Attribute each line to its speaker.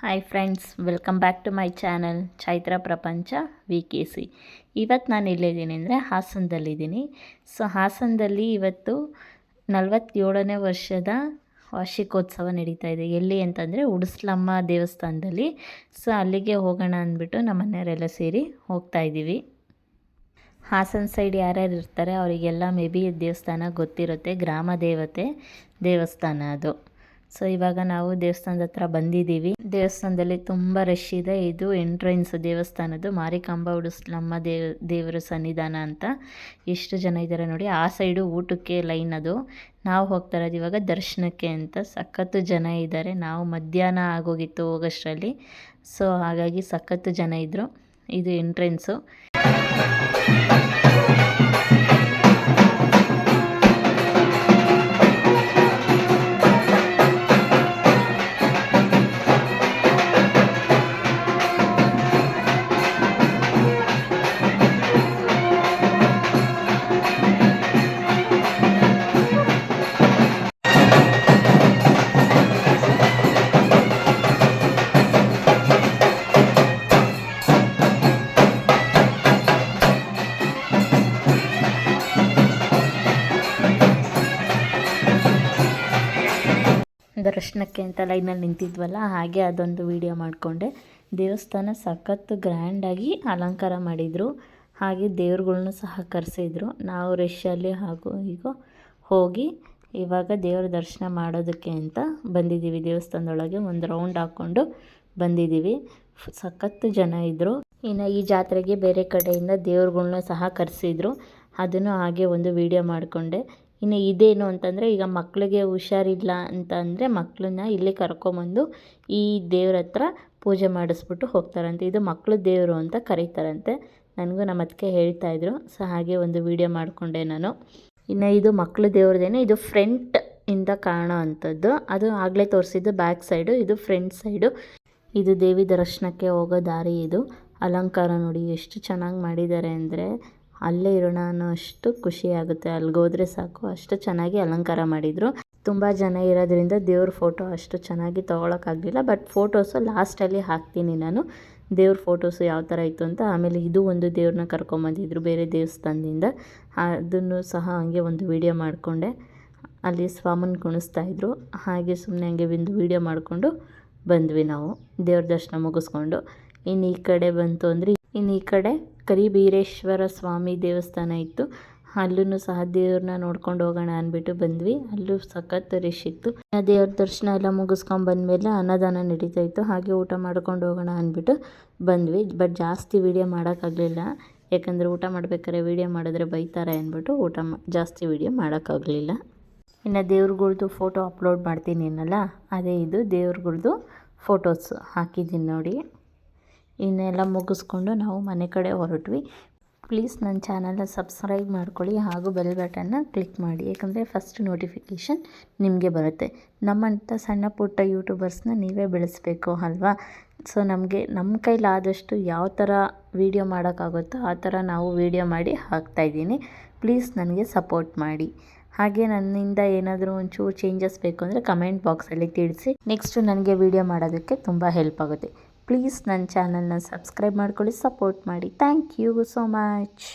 Speaker 1: Hi friends welcome back to my channel Chaitra ಪ್ರಪಂಚ V K C ಇವತ್ತು ನಾನು ಎಲ್ಲಿದ್ದೀನಿ ಅಂದರೆ ಹಾಸನದಲ್ಲಿದ್ದೀನಿ. ಸೊ ಹಾಸನದಲ್ಲಿ ಇವತ್ತು ನಲವತ್ತೇಳನೇ ವರ್ಷದ ವಾರ್ಷಿಕೋತ್ಸವ ನಡೀತಾ ಇದೆ. ಎಲ್ಲಿ ಅಂತಂದರೆ ಉಡಿಸ್ಲಮ್ಮ ದೇವಸ್ಥಾನದಲ್ಲಿ. ಸೊ ಅಲ್ಲಿಗೆ ಹೋಗೋಣ ಅಂದ್ಬಿಟ್ಟು ನಮ್ಮ ಮನೆಯವರೆಲ್ಲ ಸೇರಿ ಹೋಗ್ತಾ ಇದ್ದೀವಿ. ಹಾಸನ ಸೈಡ್ ಯಾರ್ಯಾರು ಇರ್ತಾರೆ, ಅವರಿಗೆಲ್ಲ ಮೇ ಬಿ ದೇವಸ್ಥಾನ ಗೊತ್ತಿರುತ್ತೆ. ಗ್ರಾಮ ದೇವತೆ ದೇವಸ್ಥಾನ ಅದು. ಸೊ ಇವಾಗ ನಾವು ದೇವಸ್ಥಾನದ ಹತ್ರ ಬಂದಿದ್ದೀವಿ. ದೇವಸ್ಥಾನದಲ್ಲಿ ತುಂಬ ರಶ್ ಇದೆ. ಇದು ಎಂಟ್ರೆನ್ಸ್ ದೇವಸ್ಥಾನದ್ದು. ಮಾರಿಕಾಂಬ ಉಡಿಸ್ಲಮ್ಮ ದೇವ ದೇವರ ಸನ್ನಿಧಾನ ಅಂತ ಎಷ್ಟು ಜನ ಇದ್ದಾರೆ ನೋಡಿ. ಆ ಸೈಡು ಊಟಕ್ಕೆ ಲೈನ್ ಅದು. ನಾವು ಹೋಗ್ತಾ ಇರೋದು ಇವಾಗ ದರ್ಶನಕ್ಕೆ ಅಂತ. ಸಖತ್ತು ಜನ ಇದ್ದಾರೆ ನಾವು ಮಧ್ಯಾಹ್ನ ಆಗೋಗಿತ್ತು ಹೋಗೋಷ್ಟರಲ್ಲಿ. ಸೊ ಹಾಗಾಗಿ ಸಖತ್ತು ಜನ ಇದ್ದರು ಇದು ಎಂಟ್ರೆನ್ಸು ದರ್ಶನಕ್ಕೆ ಅಂತ ಲೈನಲ್ಲಿ ನಿಂತಿದ್ವಲ್ಲ, ಹಾಗೆ ಅದೊಂದು ವಿಡಿಯೋ ಮಾಡಿಕೊಂಡೆ. ದೇವಸ್ಥಾನ ಸಖತ್ತು ಗ್ರ್ಯಾಂಡಾಗಿ ಅಲಂಕಾರ ಮಾಡಿದರು. ಹಾಗೆ ದೇವ್ರುಗಳ್ನೂ ಸಹ ಕರೆಸಿದ್ರು. ನಾವು ರಶಲ್ಲಿ ಹಾಗೂ ಈಗ ಹೋಗಿ ಇವಾಗ ದೇವ್ರ ದರ್ಶನ ಮಾಡೋದಕ್ಕೆ ಅಂತ ಬಂದಿದ್ದೀವಿ. ದೇವಸ್ಥಾನದೊಳಗೆ ಒಂದು ರೌಂಡ್ ಹಾಕ್ಕೊಂಡು ಬಂದಿದ್ದೀವಿ. ಸಖತ್ತು ಜನ ಇದ್ದರು ಇನ್ನು ಈ ಜಾತ್ರೆಗೆ ಬೇರೆ ಕಡೆಯಿಂದ ದೇವ್ರುಗಳ್ನೂ ಸಹ ಕರೆಸಿದ್ರು. ಅದನ್ನು ಹಾಗೆ ಒಂದು ವಿಡಿಯೋ ಮಾಡಿಕೊಂಡೆ. ಇನ್ನು ಇದೇನು ಅಂತಂದರೆ ಈಗ ಮಕ್ಕಳಿಗೆ ಹುಷಾರಿಲ್ಲ ಅಂತ ಅಂದರೆ ಮಕ್ಕಳನ್ನ ಇಲ್ಲಿ ಕರ್ಕೊಂಬಂದು ಈ ದೇವ್ರ ಹತ್ರ ಪೂಜೆ ಮಾಡಿಸ್ಬಿಟ್ಟು ಹೋಗ್ತಾರಂತೆ. ಇದು ಮಕ್ಕಳ ದೇವರು ಅಂತ ಕರೀತಾರಂತೆ. ನನಗೂ ನಮ್ಮ ಅದಕ್ಕೆ ಹೇಳ್ತಾಯಿದ್ರು ಸೊ ಹಾಗೆ ಒಂದು ವಿಡಿಯೋ ಮಾಡಿಕೊಂಡೆ ನಾನು. ಇನ್ನು ಇದು ಮಕ್ಕಳ ದೇವ್ರದೇನೆ. ಇದು ಫ್ರಂಟ್ ಇಂದ ಕಾಣೋ ಅಂಥದ್ದು. ಅದು ಆಗಲೇ ತೋರಿಸಿದ್ದು ಬ್ಯಾಕ್ ಸೈಡು. ಇದು ಫ್ರಂಟ್ ಸೈಡು. ಇದು ದೇವಿ ದರ್ಶನಕ್ಕೆ ಹೋಗೋ ದಾರಿ ಇದು. ಅಲಂಕಾರ ನೋಡಿ ಎಷ್ಟು ಚೆನ್ನಾಗಿ ಮಾಡಿದ್ದಾರೆ ಅಂದರೆ ಅಲ್ಲೇ ಇರೋಣ ಅನ್ನೋ ಅಷ್ಟು ಖುಷಿ ಆಗುತ್ತೆ. ಅಲ್ಲಿಗೋದ್ರೆ ಸಾಕು. ಅಷ್ಟು ಚೆನ್ನಾಗಿ ಅಲಂಕಾರ ಮಾಡಿದರು. ತುಂಬ ಜನ ಇರೋದ್ರಿಂದ ದೇವ್ರ ಫೋಟೋ ಅಷ್ಟು ಚೆನ್ನಾಗಿ ತೊಗೊಳಕ್ಕಾಗಲಿಲ್ಲ ಬಟ್ ಫೋಟೋಸು ಲಾಸ್ಟಲ್ಲಿ ಹಾಕ್ತೀನಿ ನಾನು. ದೇವ್ರ ಫೋಟೋಸು ಯಾವ ಥರ ಇತ್ತು ಅಂತ. ಆಮೇಲೆ ಇದು ಒಂದು ದೇವ್ರನ್ನ ಕರ್ಕೊಂಬಂದಿದ್ರು ಬೇರೆ ದೇವಸ್ಥಾನದಿಂದ. ಅದನ್ನು ಸಹ ಹಂಗೆ ಒಂದು ವಿಡಿಯೋ ಮಾಡಿಕೊಂಡೆ. ಅಲ್ಲಿ ಸ್ವಾಮನ ಕುಣಿಸ್ತಾಯಿದ್ರು ಹಾಗೆ ಸುಮ್ಮನೆ ಹಂಗೆ ಒಂದು ವೀಡಿಯೋ ಮಾಡಿಕೊಂಡು ಬಂದ್ವಿ ನಾವು. ದೇವ್ರ ದರ್ಶನ ಮುಗಿಸ್ಕೊಂಡು. ಇನ್ನು ಈ ಕಡೆ ಬಂತು ಅಂದರೆ ಇನ್ನು ಈ ಕಡೆ ಕರಿಬೀರೇಶ್ವರ ಸ್ವಾಮಿ ದೇವಸ್ಥಾನ ಇತ್ತು. ಅಲ್ಲೂ ಸಹ ದೇವ್ರನ್ನ ನೋಡ್ಕೊಂಡು ಹೋಗೋಣ ಅಂದ್ಬಿಟ್ಟು ಬಂದ್ವಿ. ಅಲ್ಲೂ ಸಖತ್ ರಶ್ ಇತ್ತು. ದೇವ್ರ ದರ್ಶನ ಎಲ್ಲ ಮುಗಿಸ್ಕೊಂಡು ಬಂದಮೇಲೆ ಅನ್ನದಾನ ನಡೀತಾ ಇತ್ತು. ಹಾಗೆ ಊಟ ಮಾಡ್ಕೊಂಡು ಹೋಗೋಣ ಅಂದ್ಬಿಟ್ಟು ಬಂದ್ವಿ. ಬಟ್ ಜಾಸ್ತಿ ವೀಡಿಯೋ ಮಾಡೋಕ್ಕಾಗಲಿಲ್ಲ. ಯಾಕಂದರೆ ಊಟ ಮಾಡ್ಬೇಕಾದ್ರೆ ವೀಡಿಯೋ ಮಾಡಿದ್ರೆ ಬೈತಾರೆ ಅಂದ್ಬಿಟ್ಟು ಊಟ ಜಾಸ್ತಿ ವೀಡಿಯೋ ಮಾಡೋಕ್ಕಾಗಲಿಲ್ಲ. ಇನ್ನು ದೇವ್ರಗಳ್ದು ಫೋಟೋ ಅಪ್ಲೋಡ್ ಮಾಡ್ತೀನಿ ಅನ್ನಲ್ಲ, ಅದೇ ಇದು ದೇವ್ರಗಳ್ದು ಫೋಟೋಸ್ ಹಾಕಿದ್ದೀನಿ ನೋಡಿ. ಇನ್ನೆಲ್ಲ ಮುಗಿಸ್ಕೊಂಡು ನಾವು ಮನೆ ಕಡೆ ಹೊರಟ್ವಿ. ಪ್ಲೀಸ್ ನನ್ನ ಚಾನಲ್ನ ಸಬ್ಸ್ಕ್ರೈಬ್ ಮಾಡ್ಕೊಳ್ಳಿ ಹಾಗೂ ಬೆಲ್ ಬಟನ್ನ ಕ್ಲಿಕ್ ಮಾಡಿ. ಯಾಕಂದರೆ ಫಸ್ಟ್ ನೋಟಿಫಿಕೇಷನ್ ನಿಮಗೆ ಬರುತ್ತೆ. ನಮ್ಮಂಥ ಸಣ್ಣ ಪುಟ್ಟ ಯೂಟ್ಯೂಬರ್ಸ್ನ ನೀವೇ ಬೆಳೆಸಬೇಕು ಅಲ್ವಾ? ಸೊ ನಮಗೆ ನಮ್ಮ ಕೈಲಾದಷ್ಟು ಯಾವ ಥರ ವೀಡಿಯೋ ಮಾಡೋಕ್ಕಾಗುತ್ತೋ ಆ ಥರ ನಾವು ವೀಡಿಯೋ ಮಾಡಿ ಹಾಕ್ತಾಯಿದ್ದೀನಿ ಪ್ಲೀಸ್ ನನಗೆ ಸಪೋರ್ಟ್ ಮಾಡಿ. ಹಾಗೆ ನನ್ನಿಂದ ಏನಾದರೂ ಒಂಚೂರು ಚೇಂಜಸ್ ಬೇಕು ಅಂದರೆ ಕಮೆಂಟ್ ಬಾಕ್ಸಲ್ಲಿ ತಿಳಿಸಿ. ನೆಕ್ಸ್ಟು ನನಗೆ ವೀಡಿಯೋ ಮಾಡೋದಕ್ಕೆ ತುಂಬ ಹೆಲ್ಪ್ ಆಗುತ್ತೆ. ಪ್ಲೀಸ್ ನನ್ನ ಚಾನಲ್ನ ಸಬ್ಸ್ಕ್ರೈಬ್ ಮಾಡ್ಕೊಳ್ಳಿ ಸಪೋರ್ಟ್ ಮಾಡಿ. Thank you so much